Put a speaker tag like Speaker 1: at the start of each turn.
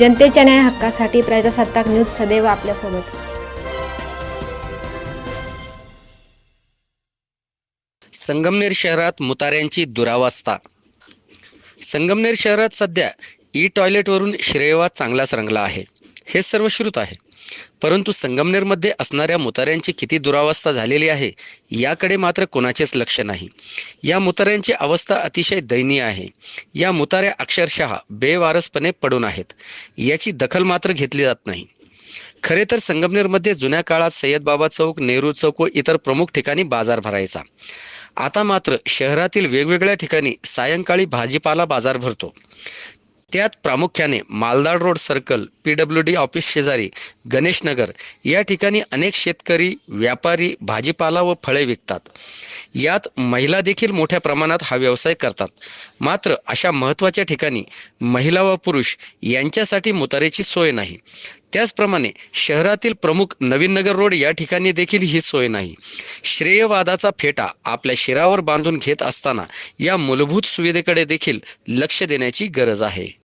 Speaker 1: जनतेच्या न्याय हक्कासाठी प्रजासत्ताक न्यूज सदैव आपल्यासोबत.
Speaker 2: संगमनेर शहरात मुताऱ्यांची दुरावस्था. संगमनेर शहरात सध्या ई टॉयलेटवरून श्रेयवाद चांगलाच रंगला आहे. हे सर्व श्रुत आहे. परंतु संगमनेरमध्ये असणाऱ्या मुताऱ्यांची किती दुरावस्था झालेली आहे याकडे मात्र कोणाचेच लक्ष नाही. या मुताऱ्यांची अवस्था अतिशय दयनीय आहे. या मुताऱ्या अक्षरशः बेवारसपणे पडून आहेत. याची दखल मात्र घेतली जात नाही. खरे तर संगमनेरमध्ये जुन्या काळात सय्यदबाबा चौक नेहरू चौक व इतर प्रमुख ठिकाणी बाजार भरायचा. आता मात्र शहरातील वेगवेगळ्या ठिकाणी सायंकाळी भाजीपाला बाजार भरतो. त्यात प्रामुख्याने Maldad road circle P W D office शेजारी गणेशनगर या ठिकाणी अनेक शेतकरी व्यापारी भाजीपाला व फळे विकतात. यात महिला देखील मोठ्या प्रमाणात हा व्यवसाय करतात. मात्र अशा महत्त्वाच्या ठिकाणी महिला व पुरुष यांच्यासाठी मुतारेची सोय नाही. त्याचप्रमाणे शहरातील प्रमुख नवीन नगर रोड या ठिकाणी देखील ही सोय नाही. श्रेयवादाचा फेटा आपल्या शिरावर बांधून घेत असताना या मूलभूत सुविधेकडे देखील लक्ष देण्याची गरज आहे.